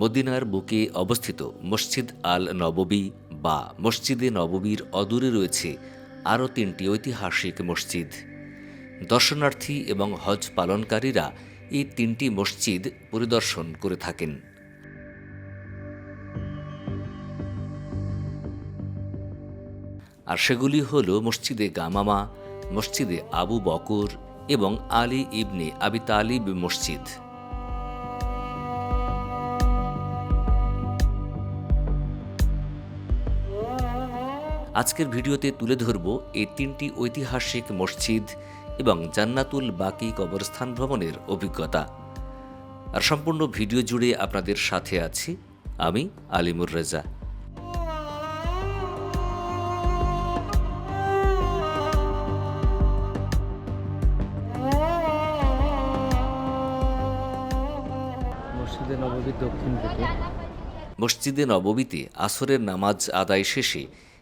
মদিনার বুকে অবস্থিত মসজিদ আল নববী বা মসজিদে নববীর অদূরে রয়েছে আরও তিনটি ঐতিহাসিক মসজিদ। দর্শনার্থী এবং হজ পালনকারীরা এই তিনটি মসজিদ পরিদর্শন করে থাকেন। আর সেগুলি হল মসজিদে গামামা, মসজিদে আবু বকর এবং আলী ইবনে আবি তালিব মসজিদ। আজকের ভিডিওতে তুলে ধরব এই তিনটি ঐতিহাসিক মসজিদ এবং জান্নাতুল বাকি কবরস্থান ভ্রমণের অভিজ্ঞতা। আর সম্পূর্ণ ভিডিও জুড়ে আপনাদের সাথে আছি আমি আলিমুর রেজা। মসজিদে দক্ষিণ নববীতে আসরের নামাজ আদায় শেষে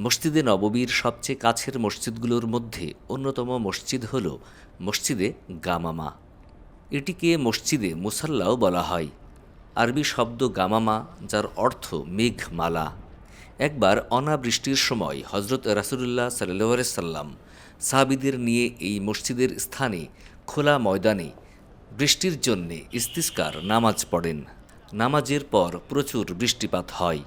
মসজিদে নববীর সবচেয়ে কাছের মসজিদগুলোর মধ্যে অন্যতম মসজিদ হল মসজিদে গামামা। এটিকে মসজিদে মুসাল্লাও বলা হয়। আরবি শব্দ গামামা, যার অর্থ মেঘমালা। একবার অনাবৃষ্টির সময় হজরত রাসুলুল্লাহ সাল্লাহ সাল্লাম সাহাবিদের নিয়ে এই মসজিদের স্থানে খোলা ময়দানে বৃষ্টির জন্যে ইস্তিস্কার নামাজ পড়েন। নামাজের পর প্রচুর বৃষ্টিপাত হয়।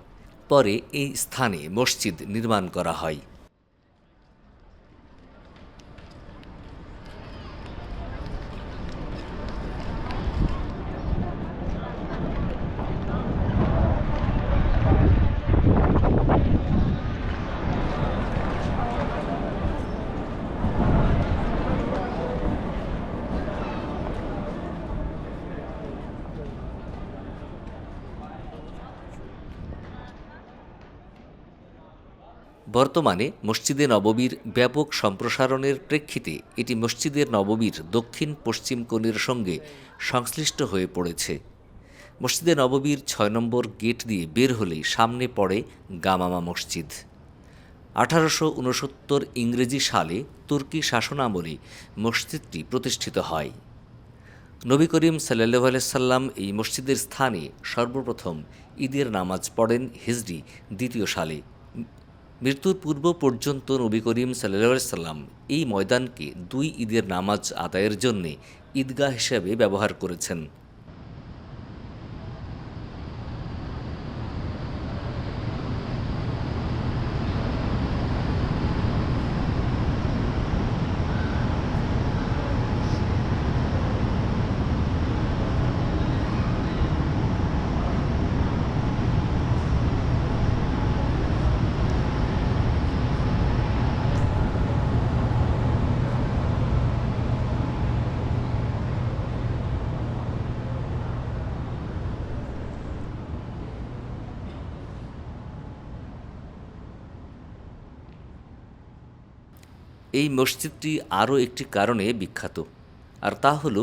পরে এই স্থানে মসজিদ নির্মাণ করা হয়। বর্তমানে মসজিদে নববীর ব্যাপক সম্প্রসারণের প্রেক্ষিতে এটি মসজিদের নববীর দক্ষিণ পশ্চিম কোণের সঙ্গে সংশ্লিষ্ট হয়ে পড়েছে। মসজিদে নববীর ছয় নম্বর গেট দিয়ে বের হলেই সামনে পড়ে গামামা মসজিদ। আঠারোশো উনসত্তর ইংরেজি সালে তুর্কি শাসনামলে মসজিদটি প্রতিষ্ঠিত হয়। নবী করিম সাল্লাহ সাল্লাম এই মসজিদের স্থানে সর্বপ্রথম ঈদের নামাজ পড়েন হিজড়ি দ্বিতীয় সালে। মৃত্যুর পূর্ব পর্যন্ত নবী করিম সাল্লা সাল্লাম এই ময়দানকে দুই ঈদের নামাজ আদায়ের জন্যে ঈদগাহ হিসেবে ব্যবহার করেছেন। এই মসজিদটি আরও একটি কারণে বিখ্যাত, আর তা হল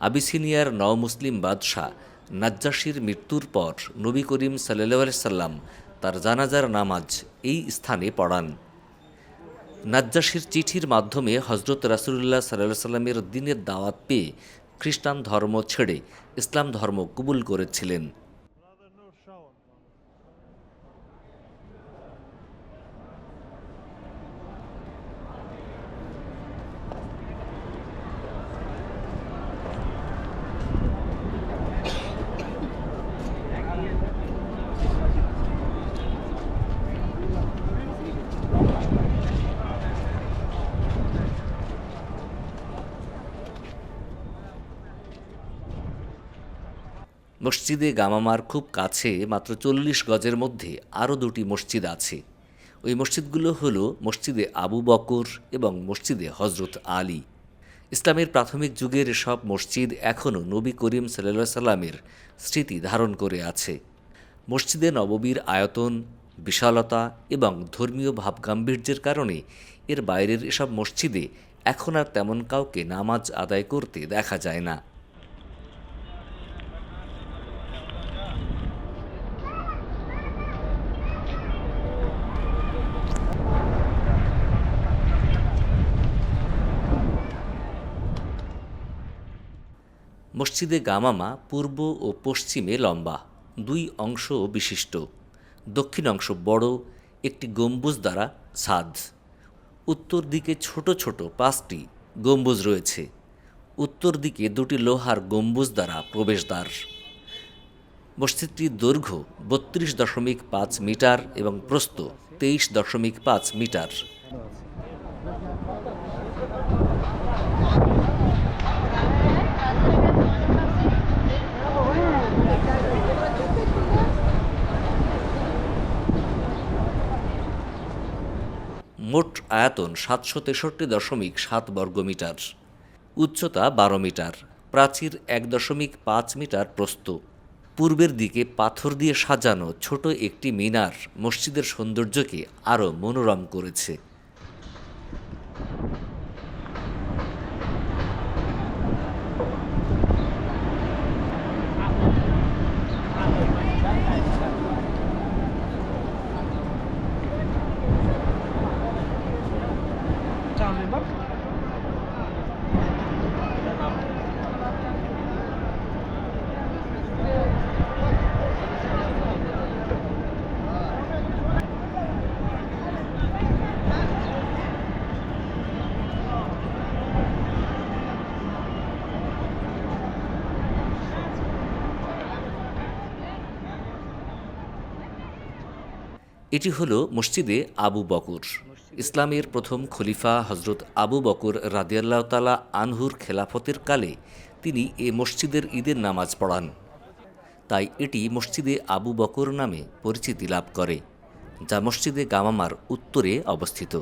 আবিসিনিয়ার নওমুসলিম বাদশাহ নাজ্জাসির মৃত্যুর পর নবী করিম সাল্লাহ সাল্লাম তার জানাজার নামাজ এই স্থানে পড়ান। নাজ্জাসির চিঠির মাধ্যমে হজরত রাসুল্লাহ সাল্লাহ সাল্লামের দিনের দাওয়াত পেয়ে খ্রিস্টান ধর্ম ছেড়ে ইসলাম ধর্ম কবুল করেছিলেন। মসজিদে গামামার খুব কাছে, মাত্র চল্লিশ গজের মধ্যে আরও দুটি মসজিদ আছে। ওই মসজিদগুলো হল মসজিদে আবু বকর এবং মসজিদে হজরত আলী। ইসলামের প্রাথমিক যুগের সব মসজিদ এখনও নবী করিম সাল্লা সাল্লামের স্মৃতি ধারণ করে আছে। মসজিদে নববীর আয়তন, বিশালতা এবং ধর্মীয় ভাবগাম্ভীর্যের কারণে এর বাইরের এসব মসজিদে এখন আর তেমন কাউকে নামাজ আদায় করতে দেখা যায় না। মসজিদে গামামা পূর্ব ও পশ্চিমে লম্বা, দুই অংশ বিশিষ্ট। দক্ষিণ অংশ বড়, একটি গম্বুজ দ্বারা ছাদ। উত্তর দিকে ছোট ছোট পাঁচটি গম্বুজ রয়েছে। উত্তর দিকে দুটি লোহার গম্বুজ দ্বারা প্রবেশদ্বার। মসজিদটির দৈর্ঘ্য বত্রিশ দশমিক পাঁচ মিটার এবং প্রস্থ তেইশ দশমিক পাঁচ মিটার। মোট আয়তন সাতশো তেষট্টি দশমিক সাত বর্গমিটার। উচ্চতা বারো মিটার। প্রাচীর এক দশমিক পাঁচ মিটার প্রস্ত পূর্বের দিকে পাথর দিয়ে সাজানো ছোট একটি মিনার মসজিদের সৌন্দর্যকে আরও মনোরম করেছে। এটি হলো মসজিদে আবু বকর। ইসলামের প্রথম খলিফা হজরত আবু বকর রাদিয়াল্লাহ তালা আনহুর খেলাফতের কালে তিনি এ মসজিদের ঈদের নামাজ পড়ান। তাই এটি মসজিদে আবু বকর নামে পরিচিতি লাভ করে, যা মসজিদে গামামার উত্তরে অবস্থিত।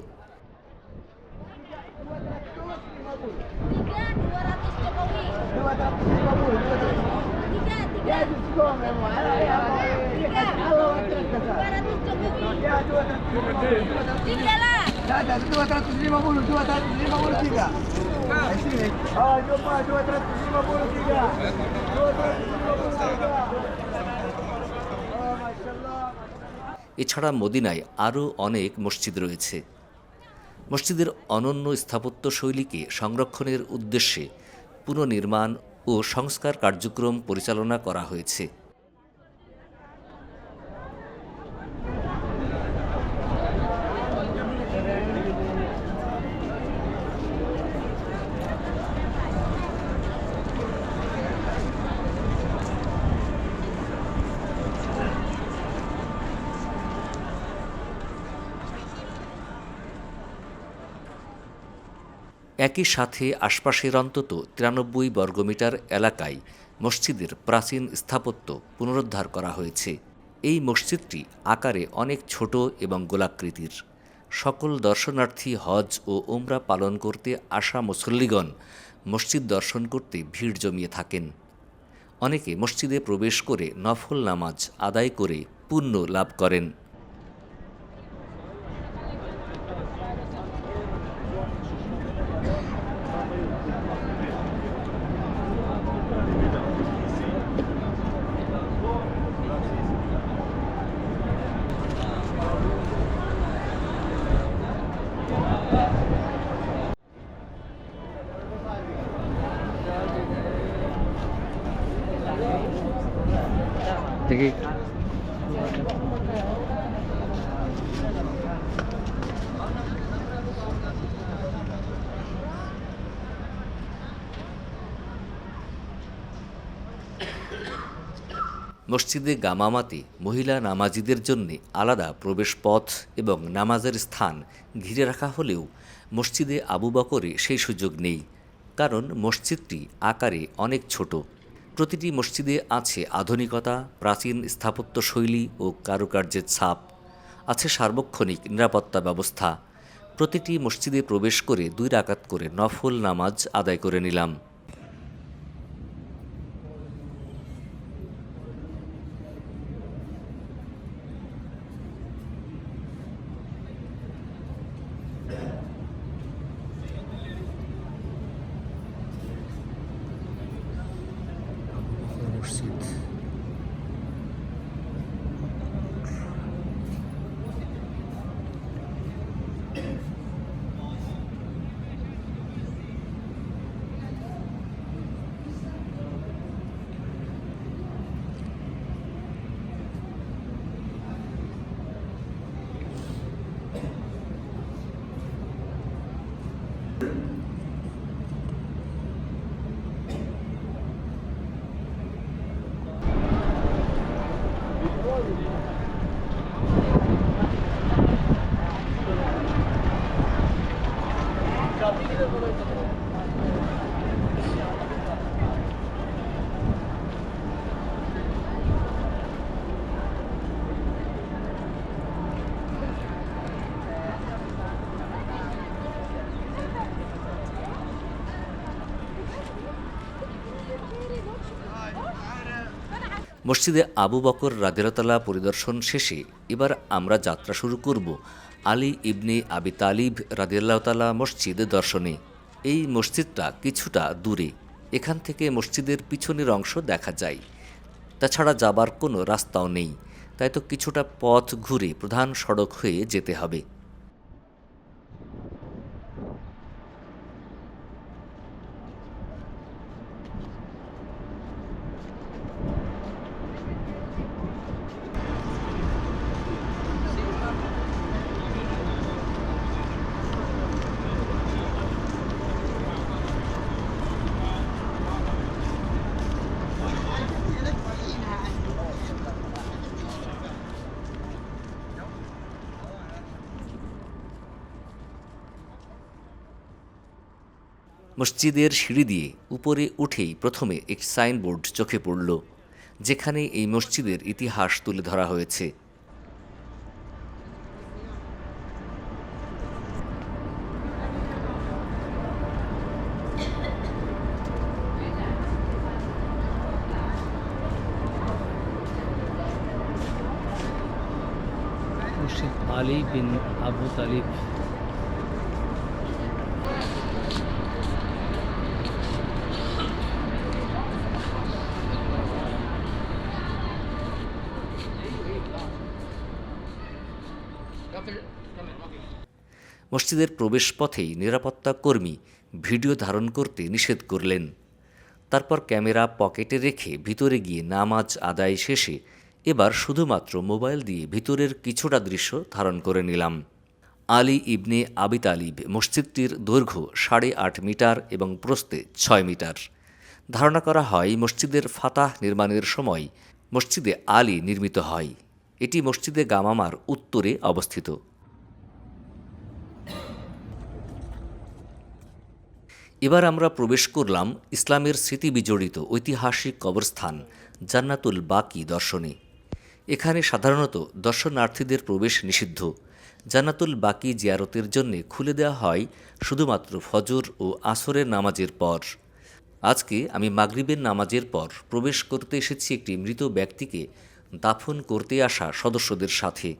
এছাড়া মদিনায় আরও অনেক মসজিদ রয়েছে। মসজিদের অনন্য স্থাপত্য শৈলীকে সংরক্ষণের উদ্দেশ্যে পুনর্নির্মাণ ও সংস্কার কার্যক্রম পরিচালনা করা হয়েছে। একই সাথে আশপাশের অন্তত তিরানব্বই বর্গমিটার এলাকায় মসজিদের প্রাচীন স্থাপত্য পুনরুদ্ধার করা হয়েছে। এই মসজিদটি আকারে অনেক ছোট এবং গোলাকৃতির। সকল দর্শনার্থী হজ ও উমরা পালন করতে আসা মুসল্লিগণ মসজিদ দর্শন করতে ভিড় জমিয়ে থাকেন। অনেকে মসজিদে প্রবেশ করে নফল নামাজ আদায় করে পুণ্য লাভ করেন দেখি মসজিদে গামামাতে মহিলা নামাজিদের জন্য আলাদা প্রবেশপথ এবং নামাজের স্থান ঘিরে রাখা হলেও মসজিদে আবু বকরে সেই সুযোগ নেই, কারণ মসজিদটি আকারে অনেক ছোট। প্রতিটি মসজিদে আছে আধুনিকতা, প্রাচীন স্থাপত্য শৈলী ও কারুকার্যের ছাপ, আছে সার্বক্ষণিক নিরাপত্তা ব্যবস্থা। প্রতিটি মসজিদে প্রবেশ করে দুই রাকাত করে নফল নামাজ আদায় করে নিলাম মসজিদ মসজিদে আবু বকর রাদিরতলা পরিদর্শন শেষে এবার আমরা যাত্রা শুরু করব আলী ইবনে আবি তালিব রাদিয়াল্লাহতালা মসজিদ দর্শনে। এই মসজিদটা কিছুটা দূরে, এখান থেকে মসজিদের পিছনের অংশ দেখা যায়। তাছাড়া যাবার কোনো রাস্তাও নেই, তাই তো কিছুটা পথ ঘুরে প্রধান সড়ক হয়ে যেতে হবে। মসজিদের সিঁড়ি দিয়ে উপরে উঠেই প্রথমে একটি সাইনবোর্ড চোখে পড়ল, যেখানে এই মসজিদের ইতিহাস তুলে ধরা হয়েছে। মুর্শিদ আলী বিন আবু তালিব মসজিদের প্রবেশপথেই নিরাপত্তা কর্মী ভিডিও ধারণ করতে নিষেধ করলেন। তারপর ক্যামেরা পকেটে রেখে ভিতরে গিয়ে নামাজ আদায় শেষে এবার শুধুমাত্র মোবাইল দিয়ে ভিতরের কিছুটা দৃশ্য ধারণ করে নিলাম। আলী ইবনে আবি তালিব মসজিদটির দৈর্ঘ্য সাড়ে আট মিটার এবং প্রস্থে ছয় মিটার। ধারণা করা হয়, মসজিদের ফাতাহ নির্মাণের সময় মসজিদে আলী নির্মিত হয়। এটি মসজিদে গামামার উত্তরে অবস্থিত। এবার আমরা প্রবেশ করলাম ইসলামের স্মৃতি বিজড়িত ঐতিহাসিক কবরস্থান জান্নাতুল বাকি দর্শনে। এখানে সাধারণত দর্শনার্থীদের প্রবেশ নিষিদ্ধ। জান্নাতুল বাকি জিয়ারতের জন্য খুলে দেওয়া হয় শুধুমাত্র ফজর ও আসরের নামাজের পর। আজকে আমি মাগরিবের নামাজের পর প্রবেশ করতে এসেছি একটি মৃত ব্যক্তিকে দাফন করতে আসা সদস্যদের সাথে।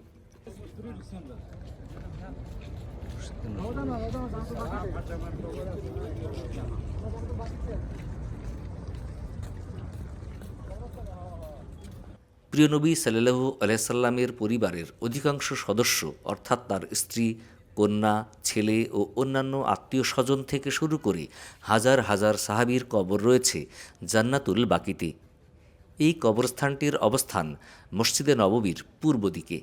প্রিয় নবী সাল্লাহু আলাইসাল্লামের পরিবারের অধিকাংশ সদস্য, অর্থাৎ তার স্ত্রী, কন্যা, ছেলে ও অন্যান্য আত্মীয় স্বজন থেকে শুরু করে হাজার হাজার সাহাবীর কবর রয়েছে জান্নাতুল বাকিতে। এই কবরস্থানটির অবস্থান মসজিদে নববীর পূর্ব দিকে।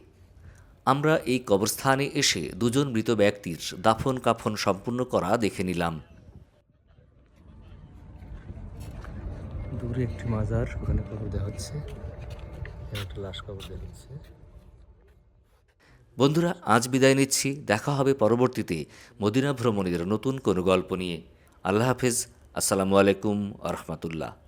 আমরা এই কবরস্থানে এসে দুজন মৃত ব্যক্তির দাফন কাফন সম্পূর্ণ করা দেখে নিলাম। দূরে একটি মাজার, ওখানে কবর দেওয়া হচ্ছে। বন্ধুরা, আজ বিদায় নিচ্ছি। দেখা হবে পরবর্তীতে মদিনা ভ্রমণের নতুন কোনো গল্প নিয়ে। আল্লাহ হাফেজ। আসসালামু আলাইকুম আ রহমতুল্লাহ।